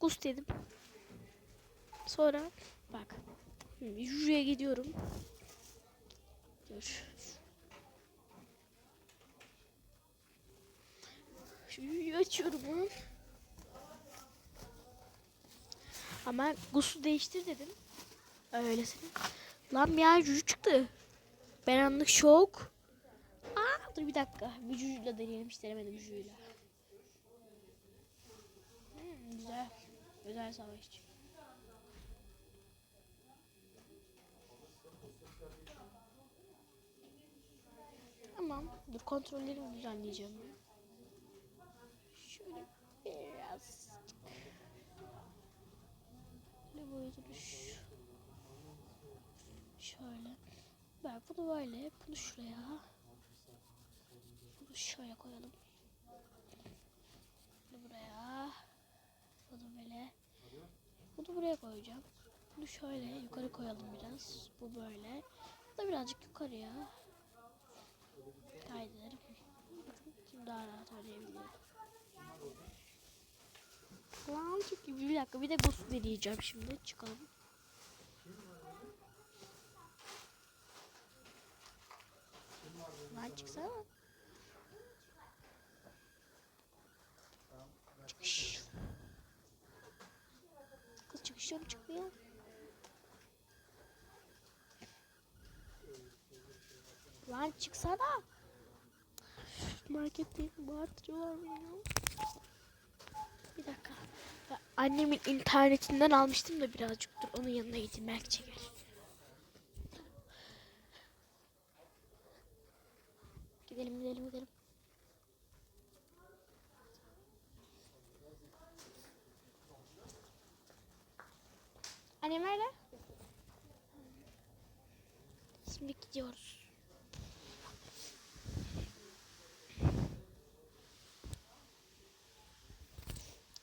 Gus dedim. Sonra bak. Juju'ya gidiyorum. Dur. Juju'yu açıyorum lan. Ama Gus'u değiştir dedim. Öylesine. Lan an Juju çıktı. Ben anlık şok. Aa, dur bir dakika. Bir Juju'yla deneyelim. Hiç denemedim Juju'yla. Hmm, güzel. Güzel savaşçı. Tamam. Dur kontrollerimi düzenleyeceğim. Şöyle biraz. Ne boyu duruş. Şöyle. Bak bunu böyle. Bunu şuraya. Bunu şöyle koyalım. Bunu buraya. Bunu böyle. Bunu buraya koyacağım. Bunu şöyle yukarı koyalım biraz. Bu böyle. Bu da birazcık yukarıya. Kaydırırım. Şimdi daha rahat oynayabiliyorum. Lan çok iyi. Bir dakika bir de boost deneyeceğim şimdi. Çıkalım. Lan çıksana. Çıkış. Mu çıkmıyor? Lan çıksana. Markette bağırtıyorlar beni. Bir dakika. Ya annemin internetinden almıştım da birazcık dur. Onun yanına gideyim belki çeker. Gidelim gidelim gidelim. Annem nerede? Şimdi gidiyoruz.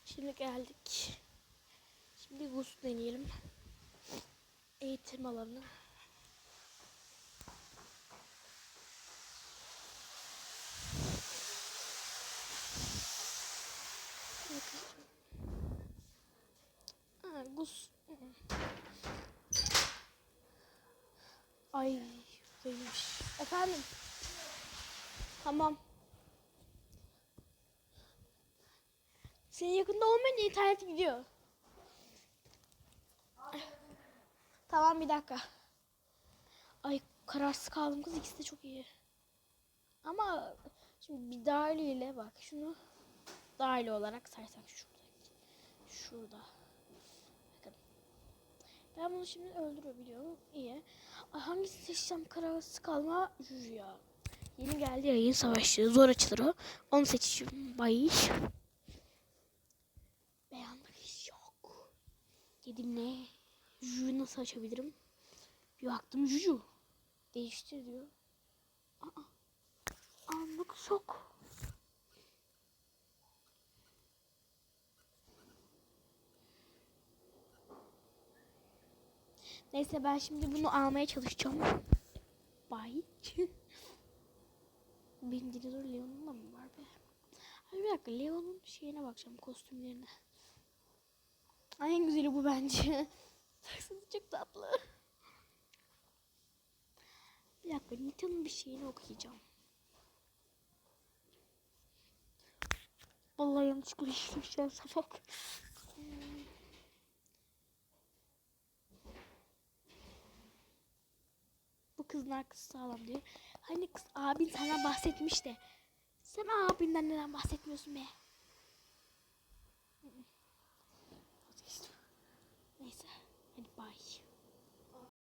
Şimdi geldik. Şimdi buz deneyelim. Eğitim alanı. Buz. Ay, buradaymış. Efendim. Tamam. Senin yakında olmayınca internet gidiyor. Tamam bir dakika. Ay kararsız kaldım kız ikisi de çok iyi. Ama şimdi bir dahiliyle bak şunu dahili olarak saysak şurada. Şurada. Ben bunu şimdi öldürebiliyorum. İyi. Ay hangisi seçsem kararsız kalma Juju ya. Yeni geldi ya yeni savaşçı. Zor açılır o. Onu seçeceğim. Bay. Beyanlık hiç yok. Dedim ne? Juju'yu nasıl açabilirim? Bir baktım Juju. Değiştir diyor. Aa. Anlık şok. Neyse ben şimdi bunu almaya çalışacağım. Bye. Benim dinozor Leon'un da mı var be? Ay bir dakika Leon'un şeyine bakacağım kostümlerine. Ay en güzeli bu bence. Baksana çok tatlı. Bir dakika Nita'nın bir şeyini okuyacağım. Vallahi yanlışlıkla işlemişler sapık. Bu kızın arkası sağlam diyor. Hani kız abin sana bahsetmiş de. Sen abinden neden bahsetmiyorsun be? Neyse. Hadi bye.